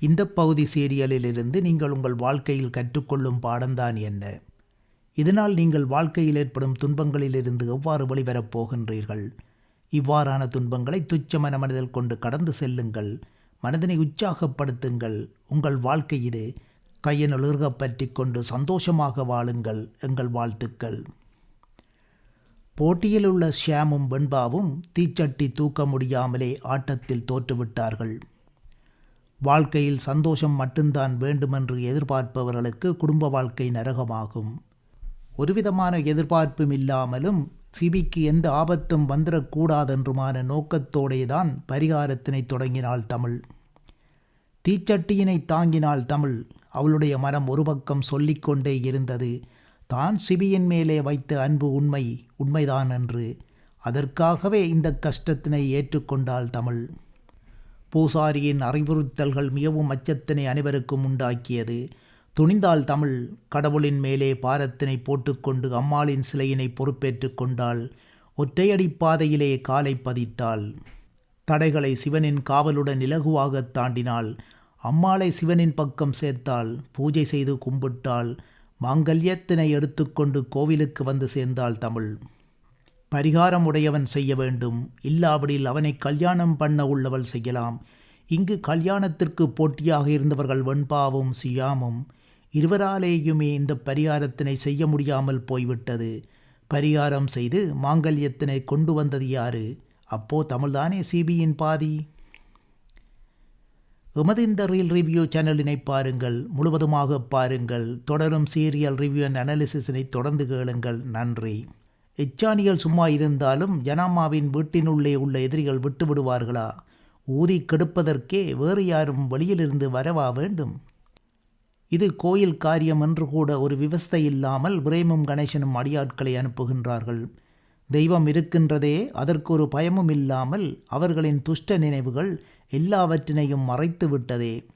இந்த பகுதி சீரியலிலிருந்து நீங்கள் உங்கள் வாழ்க்கையில் கற்றுக்கொள்ளும் பாடம்தான் என்ன? இதனால் நீங்கள் வாழ்க்கையில் ஏற்படும் துன்பங்களிலிருந்து எவ்வாறு வெளிவரப் போகின்றீர்கள்? இவ்வாறான துன்பங்களை துச்சமன மனதில் கொண்டு கடந்து செல்லுங்கள். மனதினை உற்சாகப்படுத்துங்கள். உங்கள் வாழ்க்கை இது கையினுள் பற்றி கொண்டு சந்தோஷமாக வாழுங்கள் எங்கள் வாழ்த்துக்கள். போட்டியில் உள்ள ஷியாமும் வெண்பாவும் தீச்சட்டி தூக்க முடியாமலே ஆட்டத்தில் தோற்றுவிட்டார்கள். வாழ்க்கையில் சந்தோஷம் மட்டும்தான் வேண்டுமென்று எதிர்பார்ப்பவர்களுக்கு குடும்ப வாழ்க்கை நரகமாகும். ஒருவிதமான எதிர்பார்ப்பும் இல்லாமலும் சிபிக்கு எந்த ஆபத்தும் வந்துடக்கூடாதென்றுமான நோக்கத்தோடே தான் பரிகாரத்தினை தொடங்கினாள் தமிழ். தீச்சட்டியினை தாங்கினாள் தமிழ். அவளுடைய மனம் ஒரு பக்கம் சொல்லிக்கொண்டே இருந்தது. தான் சிபியின் மேலே வைத்த அன்பு உண்மை உண்மைதான் என்று. அதற்காகவே இந்த கஷ்டத்தினை ஏற்றுக்கொண்டாள் தமிழ். பூசாரியின் அறிவுறுத்தல்கள் மிகவும் அச்சத்தினை அனைவருக்கும் உண்டாக்கியது. துணிந்தாள் தமிழ் கடவுளின் மேலே பாரத்தினை போட்டுக்கொண்டு அம்மாளின் சிலையினை பொறுப்பேற்று கொண்டாள். ஒற்றையடி பாதையிலே காலை பதித்தாள். தடைகளை சிவனின் காவலுடன் இலகுவாக தாண்டினாள். அம்மாளை சிவனின் பக்கம் சேர்த்தாள். பூஜை செய்து கும்பிட்டாள். மாங்கல்யத்தினை எடுத்துக்கொண்டு கோவிலுக்கு வந்து சேர்ந்தாள் தமிழ். பரிகாரம் உடையவன் செய்ய வேண்டும். இல்லாவிடில் அவனை கல்யாணம் பண்ண உள்ளவள் செய்யலாம். இங்கு கல்யாணத்திற்கு போட்டியாக இருந்தவர்கள் வெண்பாவும் சியாமும். இருவராலேயுமே இந்த பரிகாரத்தினை செய்ய முடியாமல் போய்விட்டது. பரிகாரம் செய்து மாங்கல்யத்தினை கொண்டு வந்தது யாரு? அப்போ தமிழ்தானே சிபியின் பாதி? எமது இந்த ரீல் ரிவ்யூ சேனலினை பாருங்கள். முழுவதுமாக பாருங்கள். தொடரும் சீரியல் ரிவ்யூ அண்ட் அனாலிசிஸினை தொடர்ந்து கேளுங்கள். நன்றி. எச்சானிகள் சும்மா இருந்தாலும் ஜனாமாவின் வீட்டினுள்ளே உள்ள எதிரிகள் விட்டுவிடுவார்களா? ஊதி கெடுப்பதற்கே வேறு யாரும் வெளியிலிருந்து வரவா வேண்டும்? இது கோயில் காரியம் என்று கூட ஒரு விவஸ்தை இல்லாமல் பிரேமும் கணேசனும் அடியாட்களை அனுப்புகின்றார்கள். தெய்வம் இருக்கின்றதே அதற்கு ஒரு பயமும் இல்லாமல் அவர்களின் துஷ்ட நினைவுகள் எல்லாவற்றினையும் மறைத்து விட்டதே.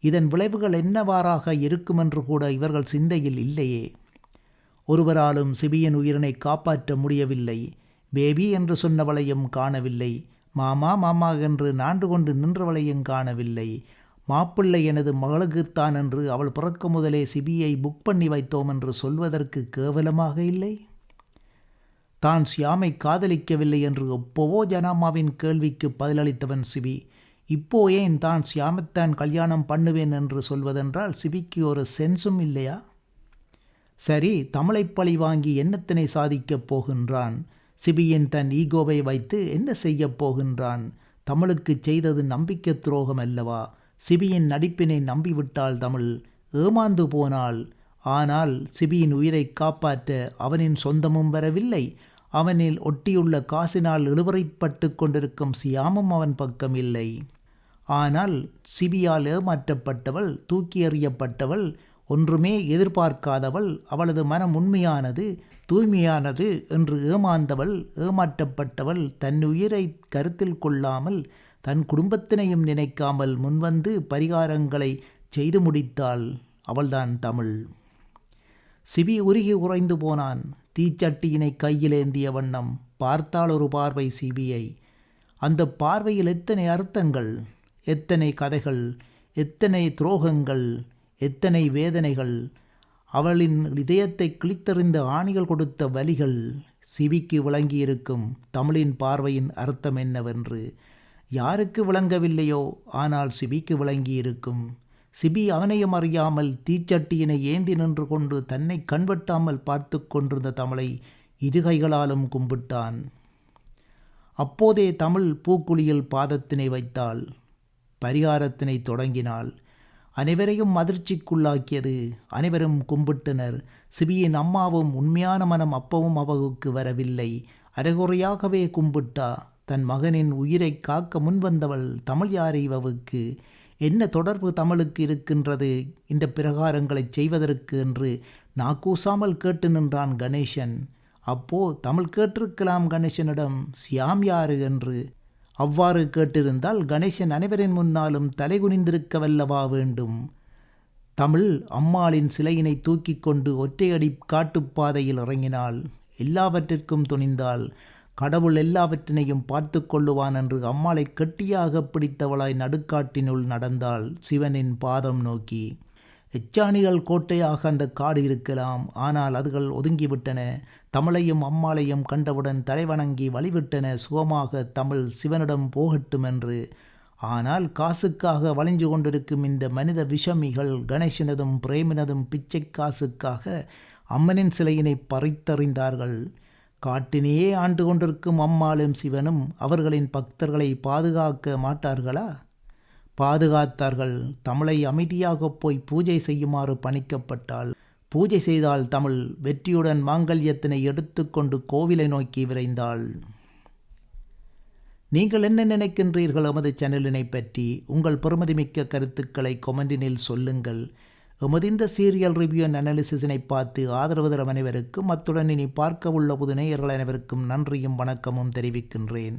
இதன் விளைவுகள் என்னவாறாக இருக்குமென்று கூட இவர்கள் சிந்தையில் இல்லையே. ஒருவராலும் சிபியின் உயிரினை காப்பாற்ற முடியவில்லை. பேபி என்று சொன்னவளையும் காணவில்லை. மாமா மாமா என்று நாண்டு கொண்டு நின்றவளையும் காணவில்லை. மாப்பிள்ளை எனது மகளுக்குத்தான் என்று அவள் பிறக்கும் முதலே சிபியை புக் பண்ணி வைத்தோம் என்று சொல்வதற்கு கேவலமாக இல்லை. தான் சியாமை காதலிக்கவில்லை என்று எப்போவோ ஜனாமாவின் கேள்விக்கு பதிலளித்தவன் சிபி. இப்போ ஏன் தான் சியாமைத்தான் கல்யாணம் பண்ணுவேன் என்று சொல்வதென்றால் சிபிக்கு ஒரு சென்ஸும் இல்லையா? சரி தமிழை பழி வாங்கி என்னத்தினை சாதிக்கப் போகின்றான்? சிபியின் தன் ஈகோவை வைத்து என்ன செய்யப் போகின்றான்? தமிழுக்கு செய்தது நம்பிக்கை துரோகம் அல்லவா? சிபியின் நடிப்பினை நம்பிவிட்டாள் தமிழ். ஏமாந்து போனாள். ஆனால் சிபியின் உயிரை காப்பாற்ற அவனின் சொந்தமும் வரவில்லை. அவனில் ஒட்டியுள்ள காசினால் இழுவறைப்பட்டு கொண்டிருக்கும் சியாமும் அவன் பக்கம் இல்லை. ஆனால் சிபியால் ஏமாற்றப்பட்டவள் தூக்கி எறியப்பட்டவள் ஒன்றுமே எதிர்பார்க்காதவள் அவளது மனம் உண்மையானது தூய்மையானது என்று ஏமாந்தவள் ஏமாற்றப்பட்டவள் தன் உயிரை கருத்தில் கொள்ளாமல் தன் குடும்பத்தினையும் நினைக்காமல் முன்வந்து பரிகாரங்களை செய்து முடித்தாள். அவள்தான் தமிழ். சிவி உருகி உறைந்து போனான். தீச்சட்டியினை கையிலேந்திய வண்ணம் பார்த்தால் ஒரு பார்வை சிவியை அந்த பார்வையில் எத்தனை அர்த்தங்கள் எத்தனை கதைகள் எத்தனை துரோகங்கள் எத்தனை வேதனைகள். அவளின் இதயத்தை கிழித்தறிந்த ஆணிகள் கொடுத்த வலிகள் சிவிக்கு விளங்கியிருக்கும் தமிழின் பார்வையின் அர்த்தம் என்னவென்று. யாருக்கு விளங்கவில்லையோ ஆனால் சிபிக்கு விளங்கியிருக்கும். சிபி அவனையும் அறியாமல் தீச்சட்டியினை ஏந்தி நின்று கொண்டு தன்னை கண்வெட்டாமல் பார்த்து கொண்டிருந்த தமிழை இருகைகளாலும் கும்பிட்டான். அப்போதே தமிழ் பூக்குழியில் பாதத்தினை வைத்தாள். பரிகாரத்தினை தொடங்கினாள். அனைவரையும் அதிர்ச்சிக்குள்ளாக்கியது. அனைவரும் கும்பிட்டனர். சிபியின் அம்மாவும் உண்மையான மனம் அப்பவும் அவவுக்கு வரவில்லை. அரைகுறையாகவே கும்பிட்டா. தன் மகனின் உயிரை காக்க முன்வந்தவள் தமிழ் யாரை இவவுக்கு? என்ன தொடர்பு தமிழுக்கு இருக்கின்றது? இந்த பிரகாரங்களைச் செய்வதற்கு என்று நாக்கூசாமல் கேட்டு நின்றான் கணேசன். அப்போ தமிழ் கேட்டிருக்கலாம் கணேசனிடம். சியாம் யாரு? என்று அவ்வாறு கேட்டிருந்தால் கணேசன் அனைவரின் முன்னாலும் தலைகுனிந்திருக்க வல்லவா வேண்டும். தமிழ் அம்மாளின் சிலையினை தூக்கிக் கொண்டு ஒற்றையடி காட்டுப்பாதையில் இறங்கினாள். எல்லாவற்றிற்கும் துணிந்தாள். கடவுள் எல்லாவற்றினையும் பார்த்து கொள்ளுவான் என்று அம்மாளை கெட்டியாக பிடித்தவளாய் நடுக்காட்டினுள் நடந்தாள் சிவனின் பாதம் நோக்கி. எச்சாணிகள் கோட்டையாக அந்த காடு இருக்கலாம். ஆனால் அதுகள் ஒதுங்கிவிட்டன. தமிழையும் அம்மாளையும் கண்டவுடன் தலைவணங்கி வழிவிட்டன. சுகமாக தமிழ் சிவனிடம் போகட்டும் என்று ஆனால் காசுக்காக வளைஞ்சு கொண்டிருக்கும் இந்த மனித விஷமிகள் கணேசனதும் பிரேமினதும் பிச்சை காசுக்காக அம்மனின் சிலையினை பறித்தறிந்தார்கள். காட்டினையே ஆண்டு கொண்டிருக்கும் அம்மாளும் சிவனும் அவர்களின் பக்தர்களை பாதுகாக்க மாட்டார்களா? பாதுகாத்தார்கள். தமிழை அமைதியாக போய் பூஜை செய்யுமாறு பணிக்கப்பட்டால் பூஜை செய்தால் தமிழ் வெற்றியுடன் மாங்கல்யத்தினை எடுத்துக்கொண்டு கோவிலை நோக்கி விரைந்தாள். நீங்கள் என்ன நினைக்கின்றீர்கள் எமது சேனலினை பற்றி? உங்கள் பெருமதிமிக்க கருத்துக்களை கொமெண்டினில் சொல்லுங்கள். எமது இந்த சீரியல் ரிவ்யூ அண்ட் அனாலிசிஸினை பார்த்து ஆதரவு தரும் அனைவருக்கும் அத்துடன் இனி பார்க்க உள்ள புது நேயர்கள் அனைவருக்கும் நன்றியும் வணக்கமும் தெரிவிக்கின்றேன்.